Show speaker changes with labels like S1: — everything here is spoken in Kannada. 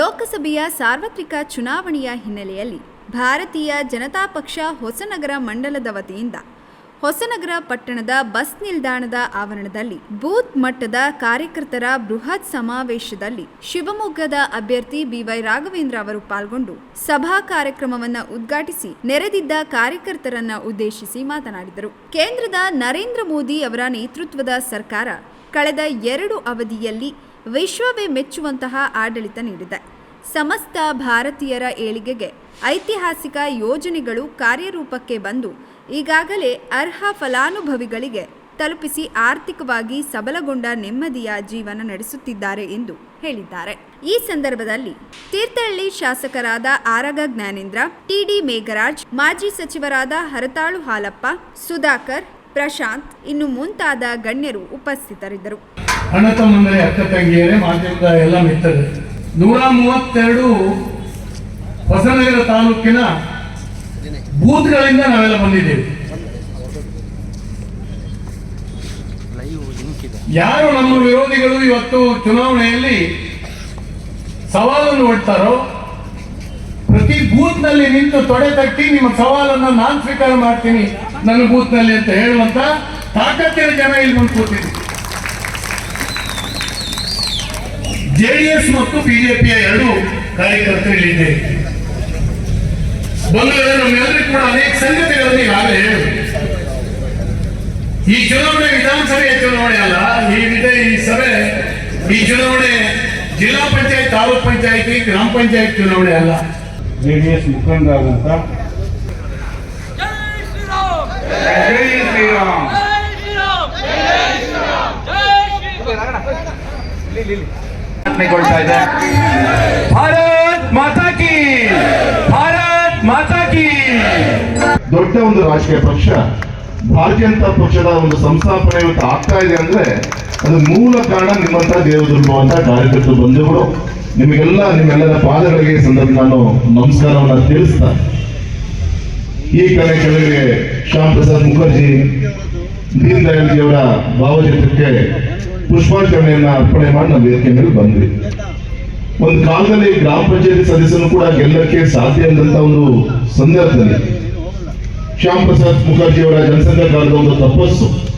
S1: ಲೋಕಸಭೆಯ ಸಾರ್ವತ್ರಿಕ ಚುನಾವಣೆಯ ಹಿನ್ನೆಲೆಯಲ್ಲಿ ಭಾರತೀಯ ಜನತಾ ಪಕ್ಷ ಹೊಸನಗರ ಮಂಡಲದ ವತಿಯಿಂದ ಹೊಸನಗರ ಪಟ್ಟಣದ ಬಸ್ ನಿಲ್ದಾಣದ ಆವರಣದಲ್ಲಿ ಬೂತ್ ಮಟ್ಟದ ಕಾರ್ಯಕರ್ತರ ಬೃಹತ್ ಸಮಾವೇಶದಲ್ಲಿ ಶಿವಮೊಗ್ಗದ ಅಭ್ಯರ್ಥಿ ಬಿವೈ ರಾಘವೇಂದ್ರ ಅವರು ಪಾಲ್ಗೊಂಡು ಸಭಾ ಕಾರ್ಯಕ್ರಮವನ್ನು ಉದ್ಘಾಟಿಸಿ ನೆರೆದಿದ್ದ ಕಾರ್ಯಕರ್ತರನ್ನ ಉದ್ದೇಶಿಸಿ ಮಾತನಾಡಿದರು. ಕೇಂದ್ರದ ನರೇಂದ್ರ ಮೋದಿ ಅವರ ನೇತೃತ್ವದ ಸರ್ಕಾರ ಕಳೆದ ಎರಡು ಅವಧಿಯಲ್ಲಿ ವಿಶ್ವವೇ ಮೆಚ್ಚುವಂತಹ ಆಡಳಿತ ನೀಡಿದೆ. ಸಮಸ್ತ ಭಾರತೀಯರ ಏಳಿಗೆಗೆ ಐತಿಹಾಸಿಕ ಯೋಜನೆಗಳು ಕಾರ್ಯರೂಪಕ್ಕೆ ಬಂದು ಈಗಾಗಲೇ ಅರ್ಹ ಫಲಾನುಭವಿಗಳಿಗೆ ತಲುಪಿಸಿ ಆರ್ಥಿಕವಾಗಿ ಸಬಲಗೊಂಡ ನೆಮ್ಮದಿಯ ಜೀವನ ನಡೆಸುತ್ತಿದ್ದಾರೆ ಎಂದು ಹೇಳಿದ್ದಾರೆ. ಈ ಸಂದರ್ಭದಲ್ಲಿ ತೀರ್ಥಹಳ್ಳಿ ಶಾಸಕರಾದ ಆರಗ ಜ್ಞಾನೇಂದ್ರ, ಟಿಡಿ ಮೇಘರಾಜ್, ಮಾಜಿ ಸಚಿವರಾದ ಹರತಾಳು ಹಾಲಪ್ಪ, ಸುಧಾಕರ್, ಪ್ರಶಾಂತ್ ಇನ್ನು ಮುಂತಾದ ಗಣ್ಯರು ಉಪಸ್ಥಿತರಿದ್ದರು.
S2: ನೂರ ಮೂವತ್ತೆರಡು ಹೊಸನಗರ ತಾಲೂಕಿನ ಬೂತ್ಗಳಿಂದ ನಾವೆಲ್ಲ ಬಂದಿದ್ದೇವೆ. ಯಾರು ನಮ್ಮ ವಿರೋಧಿಗಳು ಇವತ್ತು ಚುನಾವಣೆಯಲ್ಲಿ ಸವಾಲನ್ನು ಒಡ್ತಾರೋ ಪ್ರತಿ ಬೂತ್ನಲ್ಲಿ ನಿಂತು ತೊಡೆ ತಟ್ಟಿ ನಿಮ್ಮ ಸವಾಲನ್ನು ನಾನು ಸ್ವೀಕಾರ ಮಾಡ್ತೀನಿ ನನ್ನ ಬೂತ್ನಲ್ಲಿ ಅಂತ ಹೇಳುವಂತ ತಾಕತ್ತಿನ ಜನ ಇಲ್ಲಿ ಬಂದು ಜೆಡಿಎಸ್ ಮತ್ತು ಬಿಜೆಪಿಯ ಎರಡು ಕಾರ್ಯಕರ್ತರು ಇಲ್ಲಿದ್ದೇವೆ ಬಂಧುಗಳೇ ನಮ್ಮೆಲ್ಲರಿಗೂ ಕೂಡ ಅನೇಕ ಸಂಗತಿಗಳನ್ನು ಈಗಾಗಲೇ ಹೇಳಿ ಈ ಚುನಾವಣೆ ವಿಧಾನಸಭೆಯ ಚುನಾವಣೆ ಅಲ್ಲ ಈ ವಿಧ- ಈ ಸಭೆ ಈ ಚುನಾವಣೆ ಜಿಲ್ಲಾ ಪಂಚಾಯತ್ ತಾಲೂಕ್ ಪಂಚಾಯತಿ ಗ್ರಾಮ ಪಂಚಾಯತ್ ಚುನಾವಣೆ ಅಲ್ಲ.
S3: ಜೆಡಿಎಸ್ ಮುಖಂಡರಾದಂತ
S4: ಶ್ರೀರಾಮ್!
S3: ಇದೆ. ಭಾರತ್ ಮಾತಾ ಕಿ, ಭಾರತ್
S5: ದೊಡ್ಡ ಒಂದು ರಾಜಕೀಯ ಪಕ್ಷ, ಭಾರತೀಯ ಜನತಾ ಪಕ್ಷದ ಒಂದು ಸಂಸ್ಥಾಪನೆ ಇವತ್ತು ಆಗ್ತಾ ಇದೆ ಅಂದ್ರೆ ಅದು ಮೂಲ ಕಾರಣ ನಿಮ್ಮಂತ ದೇವದುರ್ಗ ಅಂತ ಕಾರ್ಯಕರ್ತರು ಬಂಧುಗಳು. ನಿಮಗೆಲ್ಲ, ನಿಮ್ಮೆಲ್ಲರ ಪಾದಗಳಿಗೆ ಸಂದರ್ಭ ನಾನು ನಮಸ್ಕಾರವನ್ನ ತಿಳಿಸ್ತಾ. ಈ ಕಲೆ ಕೆಳಗೆ ಶ್ಯಾಮ್ ಪ್ರಸಾದ್ ಮುಖರ್ಜಿ, ದೀನ್ ದಯಾಳ್ ಅವರ ಭಾವಚಿತ್ರಕ್ಕೆ ಪುಷ್ಪಾರ್ಚನೆಯನ್ನ ಅರ್ಪಣೆ ಮಾಡಿ ನಾವು ವೇದಿಕೆ ಮೇಲೆ ಬಂದ್ವಿ ಒಂದು ಕಾಲದಲ್ಲಿ ಗ್ರಾಮ ಪಂಚಾಯತಿ ಸದಸ್ಯರು ಕೂಡ ಗೆಲ್ಲಕ್ಕೆ ಸಾಧ್ಯ ಇಲ್ಲದಂತ ಒಂದು ಸಂದರ್ಭದಲ್ಲಿ. ಶ್ಯಾಮ್ ಪ್ರಸಾದ್ ಮುಖರ್ಜಿ ಅವರ ಜನಸಂಘ ಕಾಲದ ಒಂದು ತಪಸ್ಸು.